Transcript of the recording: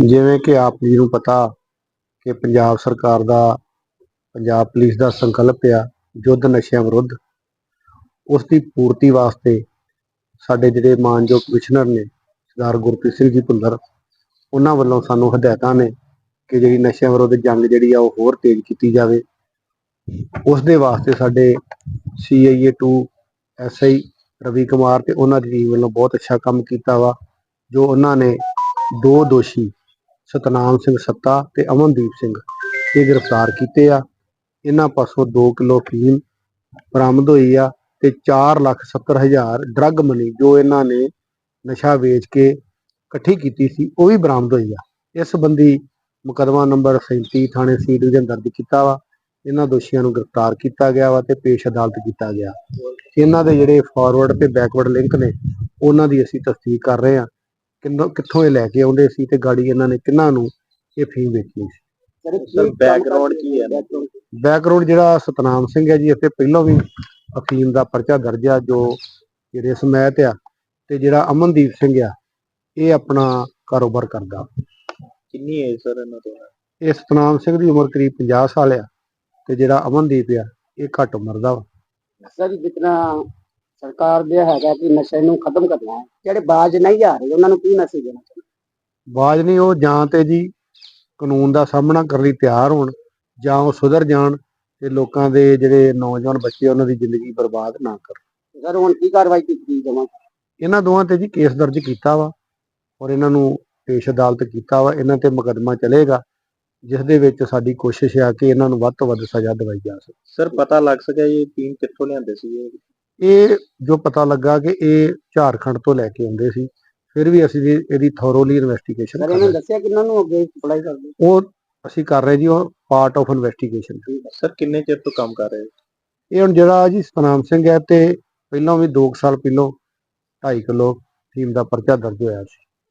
ਜਿਵੇਂ ਕਿ ਆਪ ਜੀ ਨੂੰ ਪਤਾ ਕਿ ਪੰਜਾਬ ਸਰਕਾਰ ਦਾ, ਪੰਜਾਬ ਪੁਲਿਸ ਦਾ ਸੰਕਲਪ ਆ ਯੁੱਧ ਨਸ਼ਿਆਂ ਵਿਰੁੱਧ। ਉਸ ਦੀ ਪੂਰਤੀ ਵਾਸਤੇ ਸਾਡੇ ਜਿਹੜੇ ਮਾਨਯੋਗ ਕਮਿਸ਼ਨਰ ਨੇ, ਸਰਦਾਰ ਗੁਰਪ੍ਰੀਤ ਸਿੰਘ ਜੀ ਭੁੱਲਰ, ਉਹਨਾਂ ਵੱਲੋਂ ਸਾਨੂੰ ਹਦਾਇਤਾਂ ਨੇ ਕਿ ਜਿਹੜੀ ਨਸ਼ਿਆਂ ਵਿਰੁੱਧ ਜੰਗ ਜਿਹੜੀ ਆ ਉਹ ਹੋਰ ਤੇਜ਼ ਕੀਤੀ ਜਾਵੇ। ਉਸ ਦੇ ਵਾਸਤੇ ਸਾਡੇ ਸੀਆਈਏ 2 ਐਸਆਈ ਰਵੀ ਕੁਮਾਰ ਤੇ ਉਹਨਾਂ ਦੀ ਟੀਮ ਵੱਲੋਂ ਬਹੁਤ ਅੱਛਾ ਕੰਮ ਕੀਤਾ ਵਾ, ਜੋ ਉਹਨਾਂ ਨੇ ਦੋ ਦੋਸ਼ੀ ਸਤਨਾਮ ਸਿੰਘ ਸੱਤਾ ਤੇ ਅਮਨਦੀਪ ਸਿੰਘ ਇਹ ਗ੍ਰਿਫਤਾਰ ਕੀਤੇ ਆ। ਇਹਨਾਂ ਪਾਸੋਂ 2 ਕਿਲੋ ਫੀਮ ਬਰਾਮਦ ਹੋਈ ਆ ਤੇ 4 ਲੱਖ 70 ਹਜ਼ਾਰ ਡਰੱਗ ਮਨੀ ਜੋ ਇਹਨਾਂ ਨੇ ਨਸ਼ਾ ਵੇਚ ਕੇ ਇਕੱਠੀ ਕੀਤੀ ਸੀ, ਉਹ ਵੀ ਬਰਾਮਦ ਹੋਈ ਆ। ਇਸ ਸੰਬੰਧੀ ਮੁਕੱਦਮਾ ਨੰਬਰ 37 ਥਾਣੇ ਸੀ ਡਿਵੀਜ਼ਨ ਦਰਜ ਕੀਤਾ ਵਾ। ਇਹਨਾਂ ਦੋਸ਼ੀਆਂ ਨੂੰ ਗ੍ਰਿਫਤਾਰ ਕੀਤਾ ਗਿਆ ਵਾ ਤੇ ਪੇਸ਼ ਅਦਾਲਤ ਕੀਤਾ ਗਿਆ। ਇਹਨਾਂ ਦੇ ਜਿਹੜੇ ਫਾਰਵਰਡ ਤੇ ਬੈਕਵਰਡ ਲਿੰਕ ਨੇ, ਉਹਨਾਂ ਦੀ ਅਸੀਂ ਤਸਦੀਕ ਕਰ ਰਹੇ ਹਾਂ। ਕਿੰਨੋਂ ਕਿੱਥੋਂ ਇਹ ਲੈ ਕੇ ਆਉਂਦੇ ਸੀ ਤੇ ਗਾੜੀ ਇਹਨਾਂ ਨੇ ਕਿੰਨਾਂ ਨੂੰ ਇਹ ਫੀਮ ਵੇਚਣੀ ਸੀ? ਸਰ ਬੈਕਗ੍ਰਾਉਂਡ ਕੀ ਹੈ? ਬੈਕਗ੍ਰਾਉਂਡ ਜਿਹੜਾ ਸਤਨਾਮ ਸਿੰਘ ਹੈ ਜੀ ਇੱਥੇ ਪਹਿਲਾਂ ਵੀ ਅਫੀਮ ਦਾ ਪਰਚਾ ਦਰਜ ਆ ਜੋ ਜਿਹੜੇ ਸਮੈਤ ਆ ਤੇ ਜਿਹੜਾ ਅਮਨਦੀਪ ਸਿੰਘ ਆ ਇਹ ਆਪਣਾ ਕਾਰੋਬਾਰ ਕਰਦਾ। ਕਿੰਨੀ ਏਜ ਸਰ ਇਹਨਾਂ ਤੋਂ ਇਹ ਸਤਨਾਮ ਸਿੰਘ ਦੀ ਉਮਰ ਕਰੀਬ 50 ਸਾਲ ਆ ਤੇ ਜਿਹੜਾ ਅਮਨਦੀਪ ਆ ਇਹ ਘੱਟ ਉਮਰ ਦਾ ਵਾ। ਸਰ ਜਿਤਨਾ ਸਰਕਾਰ ਦੇ ਹੈਗਾ ਕਿ ਨਸ਼ੇ ਨੂੰ ਖਤਮ ਕਰਨਾ ਹੈ। ਜਿਹੜੇ ਬਾਜ ਨਹੀਂ ਆ ਰਹੇ ਉਹਨਾਂ ਨੂੰ ਕੀ ਮੈਸੇਜ ਦੇਣਾ ਚਾਹੁੰਦੇ? ਬਾਜ ਨਹੀਂ ਉਹ ਜਾਂ ਤੇ ਜੀ ਕਾਨੂੰਨ ਦਾ ਸਾਹਮਣਾ ਕਰਨ ਲਈ ਤਿਆਰ ਹੋਣ ਜਾਂ ਉਹ ਸੁਧਰ ਜਾਣ ਤੇ ਲੋਕਾਂ ਦੇ ਜਿਹੜੇ ਨੌਜਵਾਨ ਬੱਚੇ ਉਹਨਾਂ ਦੀ ਜ਼ਿੰਦਗੀ ਬਰਬਾਦ ਨਾ ਕਰਨ। ਸਰ ਹੁਣ ਕੀ ਕਾਰਵਾਈ ਕੀਤੀ ਜਾਵਾਂ ਇਹਨਾਂ ਦੋਵਾਂ ਤੇ ਜੀ ਕੇਸ ਦਰਜ ਕੀਤਾ ਵਾ ਔਰ ਇਹਨਾਂ ਨੂੰ ਪੇਸ਼ ਅਦਾਲਤ ਕੀਤਾ ਵਾ। ਇਹਨਾਂ ਤੇ ਮੁਕੱਦਮਾ ਚੱਲੇਗਾ ਜਿਸ ਦੇ ਵਿੱਚ ਸਾਡੀ ਕੋਸ਼ਿਸ਼ ਆ ਕਿ ਇਹਨਾਂ ਨੂੰ ਵੱਧ ਤੋਂ ਵੱਧ ਸਜ਼ਾ ਦਿਵਾਈ ਜਾ ਸਕੇ। ਸਰ ਪਤਾ ਲੱਗ ਸਕਿਆ ਇਹ ਟੀਮ ਕਿੱਥੋਂ ਲਿਆਂਦੇ ਸੀ ਇਹ ਇਹ ਜੋ ਪਤਾ ਲੱਗਾ ਕਿ ਇਹ ਝਾਰਖੰਡ ਤੋਂ ਲੈ ਕੇ ਆਉਂਦੇ ਸੀ ਫਿਰ ਵੀ ਅਸੀਂ ਇਹਦੀ ਥੋਰੋਲੀ ਇਨਵੈਸਟੀਗੇਸ਼ਨ ਕਰ ਰਹੇ ਨੇ ਦੱਸਿਆ ਕਿ ਇਹਨਾਂ ਨੂੰ ਅੱਗੇ ਸਪਲਾਈ ਕਰਦੇ ਉਹ ਅਸੀਂ ਕਰ ਰਹੇ ਜੀ ਉਹ ਪਾਰਟ ਆਫ ਇਨਵੈਸਟੀਗੇਸ਼ਨ ਸਰ ਕਿੰਨੇ ਚਿਰ ਤੋਂ ਕੰਮ ਕਰ ਰਹੇ? ਇਹ ਹੁਣ ਜਿਹੜਾ ਜੀ ਸਤਨਾਮ ਸਿੰਘ ਹੈ ਤੇ ਪਹਿਲਾਂ ਵੀ 2 ਸਾਲ ਪਹਿਲਾਂ 2.5 ਕਿਲੋ ਫੀਮ ਦਾ ਪਰਚਾ ਦਰਜ ਹੋਇਆ ਸੀ।